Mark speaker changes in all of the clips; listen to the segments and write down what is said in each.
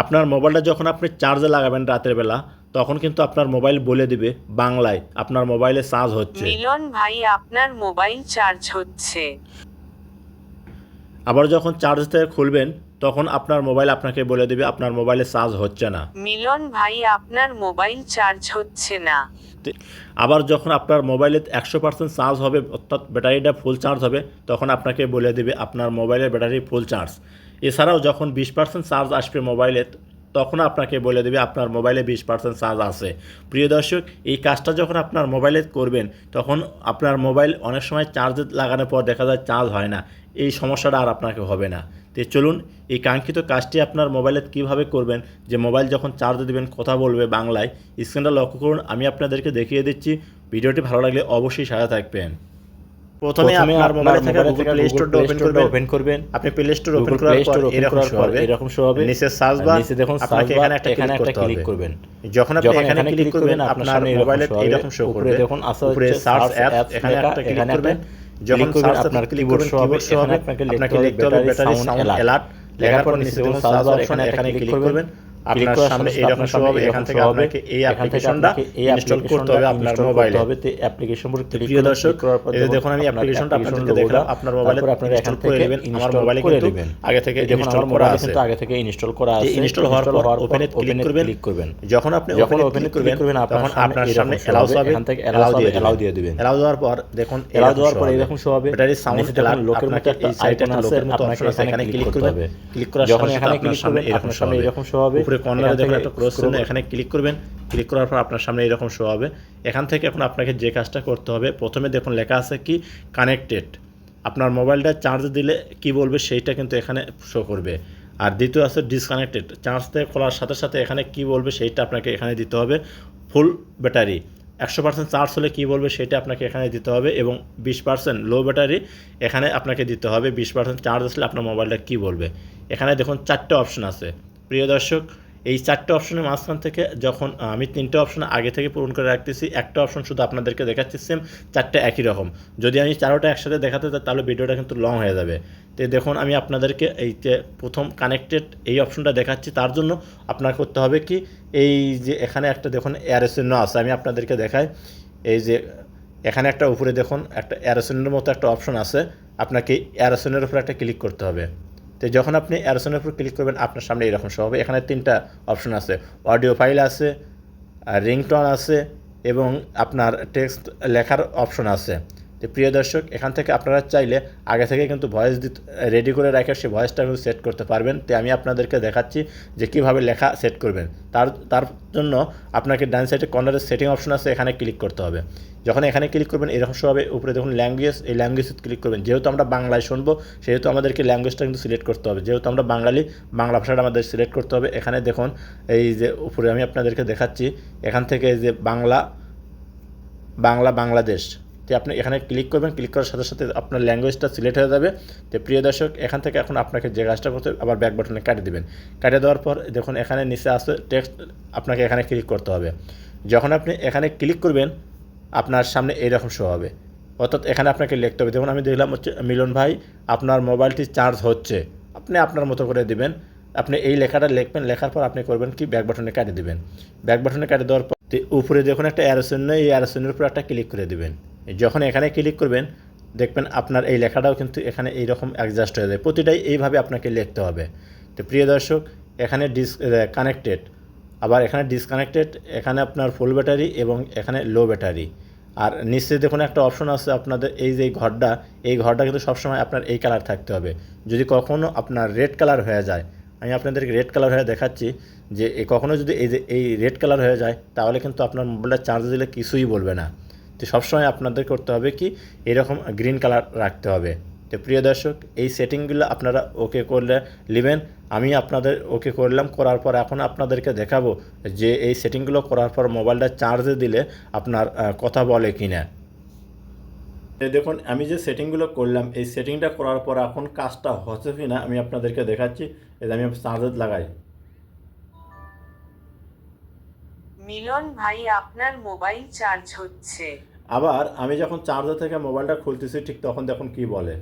Speaker 1: আপনার মোবাইলটা যখন আপনি চার্জে লাগাবেন রাতের বেলা তখন কিন্তু আপনার মোবাইল বলে দিবে বাংলায় আপনার মোবাইলে চার্জ হচ্ছে।
Speaker 2: মিলন ভাই আপনার মোবাইল চার্জ হচ্ছে।
Speaker 1: আবার যখন চার্জ থেকে খুলবেন তখন আপনার মোবাইল আপনাকে বলে দিবে আপনার মোবাইলে চার্জ হচ্ছে না।
Speaker 2: মিলন ভাই আপনার মোবাইল চার্জ হচ্ছে না।
Speaker 1: আবার যখন আপনার মোবাইলে একশো পার্সেন্ট চার্জ হবে অর্থাৎ ব্যাটারিটা ফুল চার্জ হবে তখন আপনাকে বলে দিবে আপনার মোবাইলের ব্যাটারি ফুল চার্জ এছাড়াও যখন বিশ পার্সেন্ট চার্জ আসবে মোবাইলে তখন আপনাকে বলে দেবে আপনার মোবাইলে বিশ পার্সেন্ট চার্জ আছে। প্রিয় দর্শক, এই কাজটা যখন আপনার মোবাইলে করবেন, তখন আপনার মোবাইল অনেক সময় চার্জ লাগানোর পর দেখা যায় চার্জ হয় না। এই সমস্যাটা আর আপনাকে হবে না। তো চলুন, এই কাঙ্ক্ষিত কাজটি আপনার মোবাইলে কীভাবে করবেন, যে মোবাইল যখন চার্জ দিবেন, কথা বলবে বাংলায় স্ক্রিনটা লক্ষ্য করুন, আমি আপনাদেরকে দেখিয়ে দিচ্ছি। ভিডিওটি ভালো লাগলে অবশ্যই সাথে থাকবেন। প্রথমে আপনার মোবাইলে থাকা গুগল প্লে স্টোরটা ওপেন করবেন।
Speaker 3: ওপেন করবেন।
Speaker 1: আপনি প্লে স্টোর ওপেন করার পর এরকম শো হবে।
Speaker 3: এরকম show হবে।
Speaker 1: নিচে সার্চ বার
Speaker 3: নিচে দেখুন
Speaker 1: আপনাকে এখানে একটা ক্লিক করতে হবে।
Speaker 3: করবেন।
Speaker 1: যখন আপনি এখানে ক্লিক করবেন আপনার মোবাইলে এরকম শো করবে।
Speaker 3: দেখুন আছে
Speaker 1: উপরে সার্চ অ্যাপ এখানে একটা ক্লিক করবেন। যখন সার্চ
Speaker 3: আপনার
Speaker 1: কিবোর্ড শো হবে
Speaker 3: এখানে আপনাকে লিখতে
Speaker 1: হবে ব্যাটারি সাউন্ড অ্যালার্ট লেখার পর নিচে দেখুন সার্চ অপশন
Speaker 3: এখানে
Speaker 1: এখানে ক্লিক করবেন। আপনার সামনে
Speaker 3: সাথে
Speaker 1: শো হবে এখান থেকে আপনাকে এই অ্যাপ্লিকেশনটা ইনস্টল করতে হবে আপনার মোবাইলে
Speaker 3: হবে তো অ্যাপ্লিকেশন উপর ক্লিক
Speaker 1: প্রিয় দর্শক এই দেখুন আমি অ্যাপ্লিকেশনটা আপনাদেরকে দেখলাম আপনার মোবাইলে ইনস্টল করে নেবেন আমার মোবাইলে কিন্তু আগে থেকে ইনস্টল করা আছে
Speaker 3: আগে থেকে ইনস্টল করা আছে
Speaker 1: install হওয়ার পর করবেন।
Speaker 3: ক্লিক করবেন
Speaker 1: যখন আপনি
Speaker 3: যখন
Speaker 1: ওপেনে
Speaker 3: ওপেনে
Speaker 1: ক্লিক করবেন তখন আপনার
Speaker 3: এরকম
Speaker 1: সামনে
Speaker 3: show হবে, এখান থেকে allow হবে, allow দিয়ে দিবেন।
Speaker 1: অ্যালাউ দেওয়ার পর দেখুন
Speaker 3: এলাও দেওয়ার পর এরকম শো হবে
Speaker 1: ব্যাটারি সাউন্ড
Speaker 3: দেখুন লোকের মতো একটা
Speaker 1: একটা
Speaker 3: আছে, আপনাকে এখানে
Speaker 1: এখানে ক্লিক
Speaker 3: করতে হবে।
Speaker 1: ক্লিক করার
Speaker 3: যখন এখানে
Speaker 1: আপনার সামনে
Speaker 3: করবেন, আপনার সামনে এরকম show হবে।
Speaker 1: উপরে কর্নারে দেখুন একটা ক্রস চিহ্ন এখানে ক্লিক করবেন। ক্লিক করার পর আপনার সামনে এরকম শো হবে। এখান থেকে এখন আপনাকে যে কাজটা করতে হবে প্রথমে দেখুন লেখা আছে কি কানেক্টেড আপনার মোবাইলটা চার্জ দিলে কি বলবে সেইটা কিন্তু এখানে শো করবে। আর দ্বিতীয় আছে ডিসকানেক্টেড চার্জ থেকে খোলার সাথে সাথে এখানে কি বলবে সেইটা আপনাকে এখানে দিতে হবে। ফুল ব্যাটারি একশো পার্সেন্ট চার্জ হলে কী বলবে সেটা আপনাকে এখানে দিতে হবে এবং বিশ পার্সেন্ট লো ব্যাটারি এখানে আপনাকে দিতে হবে। বিশ পার্সেন্ট চার্জ আসলে আপনার মোবাইলটা কী বলবে। এখানে দেখুন চারটে অপশন আছে। প্রিয় দর্শক এই চারটে অপশনের মাঝখান থেকে যখন আমি তিনটে অপশন আগে থেকে পূরণ করে রাখতেছি, একটা অপশন শুধু আপনাদেরকে দেখাচ্ছি সেম চারটে একই রকম। যদি আমি চারোটা একসাথে দেখাতে চাই, তাহলে ভিডিওটা কিন্তু লং হয়ে যাবে। তো দেখুন, আমি আপনাদেরকে এই যে প্রথম কানেক্টেড এই অপশনটা দেখাচ্ছি, তার জন্য আপনার করতে হবে কি, এই যে এখানে একটা দেখুন এয়ারোসিন্ন আছে, আমি আপনাদেরকে দেখাই। এই যে এখানে একটা উপরে দেখুন, একটা এয়ারোসিনের মতো একটা অপশন আছে, আপনাকে এয়ারোসিনের উপরে একটা ক্লিক করতে হবে। তো যখন আপনি অ্যারসনের উপর ক্লিক করবেন, আপনার সামনে এরকম সব হবে। এখানে তিনটা অপশন আছে। অডিও ফাইল আছে রিংটন আছে এবং আপনার টেক্সট লেখার অপশন আছে। তো প্রিয় দর্শক, এখান থেকে আপনারা চাইলে আগে থেকে কিন্তু ভয়েস দিতে রেডি করে রেখে সেই ভয়েসটা কিন্তু সেট করতে পারবেন। তো আমি আপনাদেরকে দেখাচ্ছি যে কীভাবে লেখা সেট করবেন। তার তার জন্য আপনাকে ডান সাইডে কর্নারের সেটিং অপশন আছে, এখানে ক্লিক করতে হবে। যখন এখানে ক্লিক করবেন, এরকম সব হবে, উপরে দেখুন ল্যাঙ্গুয়েজ এই ল্যাঙ্গুয়েজ ক্লিক করবেন। যেহেতু আমরা বাংলায় শুনব, সেহেতু আমাদেরকে ল্যাঙ্গুয়েজটা কিন্তু সিলেক্ট করতে হবে। যেহেতু আমরা বাঙালি, বাংলা ভাষাটা আমাদের সিলেক্ট করতে হবে। এখানে দেখুন, এই যে উপরে আমি আপনাদেরকে দেখাচ্ছি, এখান থেকে যে বাংলা বাংলা বাংলাদেশ। তো আপনি এখানে ক্লিক করবেন ক্লিক করার সাথে সাথে আপনার ল্যাঙ্গুয়েজটা সিলেক্ট হয়ে যাবে। তো প্রিয় দর্শক, এখান থেকে এখন আপনাকে যে কাজটা করতে আবার ব্যাক বাটনে কাটে দেবেন। কাটে দেওয়ার পর দেখুন, এখানে নিচে আসে টেক্সট আপনাকে এখানে ক্লিক করতে হবে। যখন আপনি এখানে ক্লিক করবেন, আপনার সামনে এইরকম শো হবে। অর্থাৎ এখানে আপনাকে লিখতে হবে। দেখুন, আমি দেখলাম হচ্ছে, মিলন ভাই, আপনার মোবাইলটি চার্জ হচ্ছে। আপনি আপনার মতো করে দিবেন। আপনি এই লেখাটা লিখবেন, লেখার পর আপনি করবেন কি ব্যাক বাটনে কাটে দেবেন। ব্যাক বাটনে কাটে দেওয়ার পর উপরে দেখুন একটা অ্যারোসেন এই অ্যারোসেনের উপর একটা ক্লিক করে দিবেন। যখন এখানে ক্লিক করবেন, দেখবেন আপনার এই লেখাটাও কিন্তু এখানে এইরকম অ্যাডজাস্ট হয়ে যায়। প্রতিটাই এইভাবে আপনাকে লিখতে হবে। তো প্রিয় দর্শক, এখানে ডিস কানেক্টেড আবার এখানে ডিসকানেক্টেড এখানে আপনার ফুল ব্যাটারি এবং এখানে লো ব্যাটারি আর নিশ্চয়ই দেখুন একটা অপশন আছে আপনাদের, এই যে ঘরটা, এই ঘরটা কিন্তু সবসময় আপনার এই কালার থাকতে হবে। যদি কখনও আপনার রেড কালার হয়ে যায়, আমি আপনাদেরকে রেড কালার হয়ে দেখাচ্ছি যে, এ কখনো যদি এই যে এই রেড কালার হয়ে যায়, তাহলে কিন্তু আপনার মোবাইলটা চার্জ দিলে কিছুই বলবে না। তো সবসময় আপনাদের করতে হবে কি, এরকম গ্রিন কালার রাখতে হবে। তো প্রিয় দর্শক, এই সেটিংগুলো আপনারা ওকে করলে নেবেন। আমি আপনাদের ওকে করলাম, করার পর এখন আপনাদেরকে দেখাবো যে এই সেটিংগুলো করার পর মোবাইলটা চার্জে দিলে আপনার কথা বলে কি না দেখুন, আমি যে সেটিংগুলো করলাম, এই সেটিংটা করার পর এখন কাজটা হচ্ছে কি না আমি আপনাদেরকে দেখাচ্ছি। আমি চার্জে লাগাই।
Speaker 2: মিলন ভাই আপনার মোবাইল চার্জ হচ্ছে।
Speaker 1: আবার আমি যখন চার্জার থেকে মোবাইলটা খুলতেছি ঠিক তখন দেখুন কি বলে।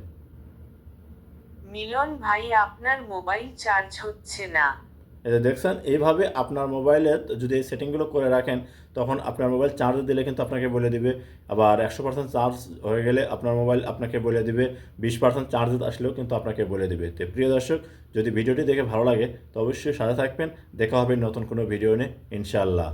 Speaker 2: মিলন ভাই আপনার মোবাইল চার্জ হচ্ছে না।
Speaker 1: যে দেখছেন এইভাবে আপনার মোবাইলে যদি এই সেটিংগুলো করে রাখেন তখন আপনার মোবাইল চার্জ দিলে কিন্তু আপনাকে বলে দিবে। আবার একশো পার্সেন্ট চার্জ হয়ে গেলে আপনার মোবাইল আপনাকে বলে দিবে। বিশ পার্সেন্ট চার্জ আসলেও কিন্তু আপনাকে বলে দিবে। তো প্রিয় দর্শক যদি ভিডিওটি দেখে ভালো লাগে তো অবশ্যই সাথে থাকবেন। দেখা হবে নতুন কোনো ভিডিও নিয়ে ইনশাআল্লাহ।